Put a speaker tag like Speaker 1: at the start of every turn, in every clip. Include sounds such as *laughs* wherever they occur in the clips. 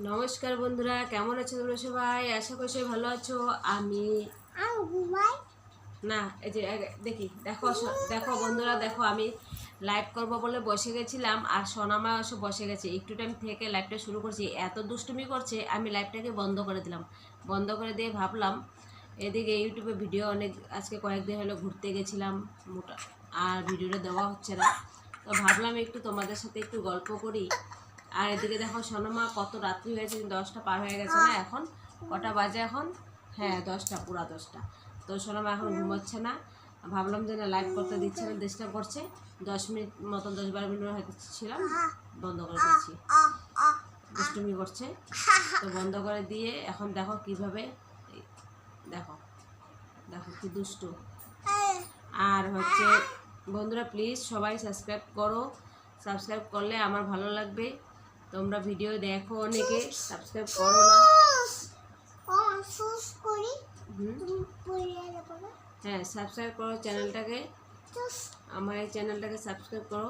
Speaker 1: নমস্কার বন্ধুরা কেমন আছো তোমরা সবাই? আশা করি সবাই ভালো আছো। আমি না এই যে দেখি দেখো দেখো বন্ধুরা দেখো আমি লাইভ করব বলে বসে গেছিলাম আর সোনামা এসে বসে গেছে। একটু টাইম থেকে লাইভটা শুরু করছি। এত দুষ্টুমি করছে আমি লাইভটাকে বন্ধ করে দিলাম। বন্ধ করে দিয়ে ভাবলাম এদিকে ইউটিউবে ভিডিও অনেক আজকে কয়েকদিন হলো ঘুরতে গেছিলাম মোটা আর ভিডিওটা দেওয়া হচ্ছে না। তো ভাবলাম একটু তোমাদের সাথে একটু গল্প করি। আর এদিকে দেখো সোনামা কত রাত্রি হয়েছে দশটা পার হয়ে গেছে না এখন। কটা বাজে এখন? হ্যাঁ দশটা, পুরা দশটা। তো সোনামা এখন ঘুমোচ্ছে না। ভাবলাম যে না লাইভ করতে দিচ্ছে না ডিস্টার্ব করছে। দশ মিনিট মতন, দশ বারো মিনিট হয়তো ছিলাম, বন্ধ করে
Speaker 2: আ
Speaker 1: দুষ্টুমি করছে। তো বন্ধ করে দিয়ে এখন দেখো কীভাবে, দেখো দেখো কি দুষ্টু। আর হচ্ছে, বন্ধুরা প্লিজ সবাই সাবস্ক্রাইব করো। সাবস্ক্রাইব করলে আমার ভালো লাগবে। তোমরা ভিডিও দেখো অনেকে সাবস্ক্রাইব করো না। হ্যাঁ সাবস্ক্রাইব করো চ্যানেলটাকে। আমার এই চ্যানেলটাকে সাবস্ক্রাইব করো।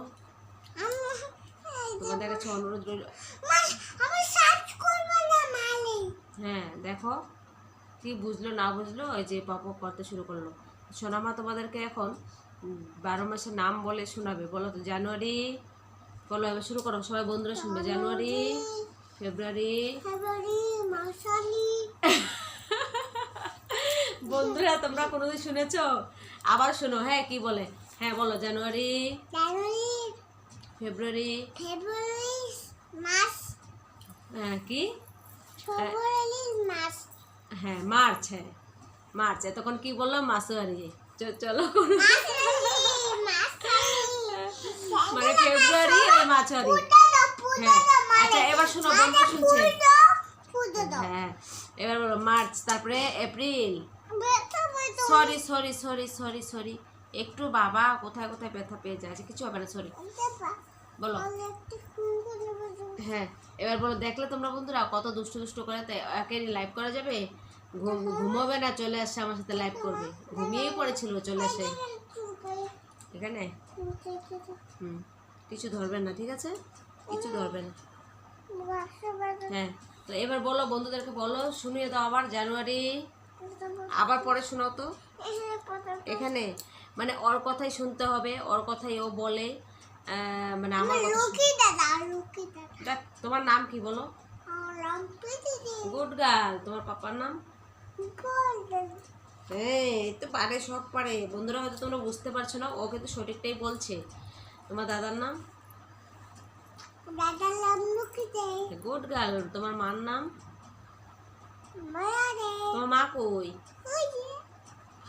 Speaker 1: তোমাদের কাছে অনুরোধ রইল। হ্যাঁ দেখো। কি বুঝলো, না বুঝলো, ওই যে পপ করতে শুরু করল। সোনামা তোমাদেরকে এখন বারো মাসের নাম বলে শোনাবে, বলো তো, জানুয়ারি বলো এবার শুরু করো। সবাই বন্ধুরা শুনবে জানুয়ারি ফেব্রুয়ারি। *laughs* বন্ধুরা তোমরা কোনোদিন শুনেছ? আবার শোনো হ্যাঁ কি বলে? হ্যাঁ বলো জানুয়ারি ফেব্রুয়ারি।
Speaker 2: ফেব্রুয়ারি মাস
Speaker 1: হ্যাঁ কি?
Speaker 2: মাস
Speaker 1: হ্যাঁ মার্চ হ্যাঁ। মার্চ এতক্ষণ কি বললাম? মাসুয়ারি চলো। মানে ফেব্রুয়ারি আর
Speaker 2: পুদালো
Speaker 1: হ্যাঁ। আচ্ছা এবার শোনো বন্ধু শুনছে। হ্যাঁ এবার বলো মার্চ তারপরে April. Sorry sorry sorry sorry sorry. একটু বাবা কোথায় কোথায় ব্যথা পেয়ে যায়? আচ্ছা, কিছু হবে না সরি। বলো। হ্যাঁ এবার বলো দেখলে তোমরা বন্ধুরা কত দুষ্টু দুষ্টু করে তাই একে লাইভ করা যাবে? ঘুম- ঘুমোবে না চলে আসছে আমার সাথে লাইভ করবে। ঘুমিয়েই পড়েছিল চলে আসে। এখানে? হুম কিছু ধরবে না ঠিক আছে? কিছু ধরবে না। হ্যাঁ তো এবার বলো বন্ধুদেরকে বলো শুনিয়ে দাও আবার জানুয়ারি। আবার পরে শোনাও তো। এখানে মানে ওর কথাই শুনতে হবে ওর কথাই ও বলে মানে আমার তোমার নাম কি বলো? গুড গার্ল তোমার পাপার নাম? এই তো পারে সব পারে। বন্ধুরা হয়তো তোমরা বুঝতে পারছ না ও কিন্তু সঠিকটাই বলছে। তোমার দাদার নাম? গুড গার্ল তোমার মার নাম? তোমার মা কই?
Speaker 2: ওই যে।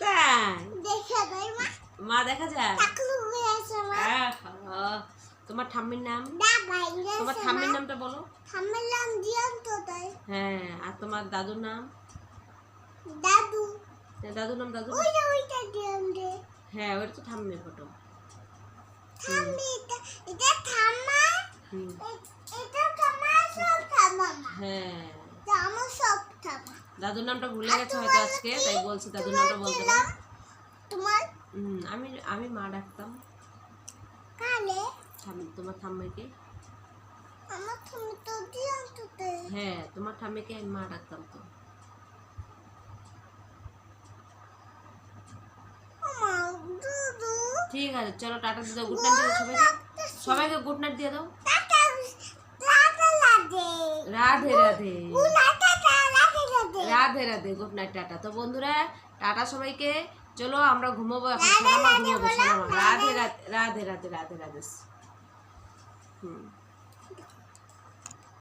Speaker 1: তাই
Speaker 2: দেখে দেই মা।
Speaker 1: দেখা যায়?
Speaker 2: হয়ে
Speaker 1: আহা, তোমার ঠাম্মির নাম? তোমার ঠাম্মির নামটা বলো। হ্যাঁ আর তোমার দাদুর নাম? দাদুর নাম দাদু হ্যাঁ ওটা তো ঠাম্মির ফটো।
Speaker 2: থামি এটা এটা থামা এটা থামা সব থামা
Speaker 1: হ্যাঁ।
Speaker 2: থামা সব থামা।
Speaker 1: দাদুর নামটা ভুলে গেছে হয়তো আজকে তাই বলছি দাদুর নামটা বলতে না
Speaker 2: তোমার?
Speaker 1: আমি আমি মা ডাকতাম।
Speaker 2: কালে?
Speaker 1: ঠাম্মি তোমার ঠাম্মিকে?
Speaker 2: আমার তুমি তো
Speaker 1: হ্যাঁ তোমার ঠাম্মিকে আমি মা ডাকতাম তো
Speaker 2: মা দুদু
Speaker 1: ঠিক আছে, চলো টাটা দিয়ে দাও, গুড নাইট দিয়ে সবাইকে। সবাইকে গুড নাইট দিয়ে দাও। Radhe Radhe. Radhe Radhe, good night, tata. তো বন্ধুরা, টাটা সবাইকে। চলো, আমরা ঘুমাবো এখন সোনামা ঘুমাবো সোনামা রাধে রাধে রাধে রাধে রাধে রাধে। হুম।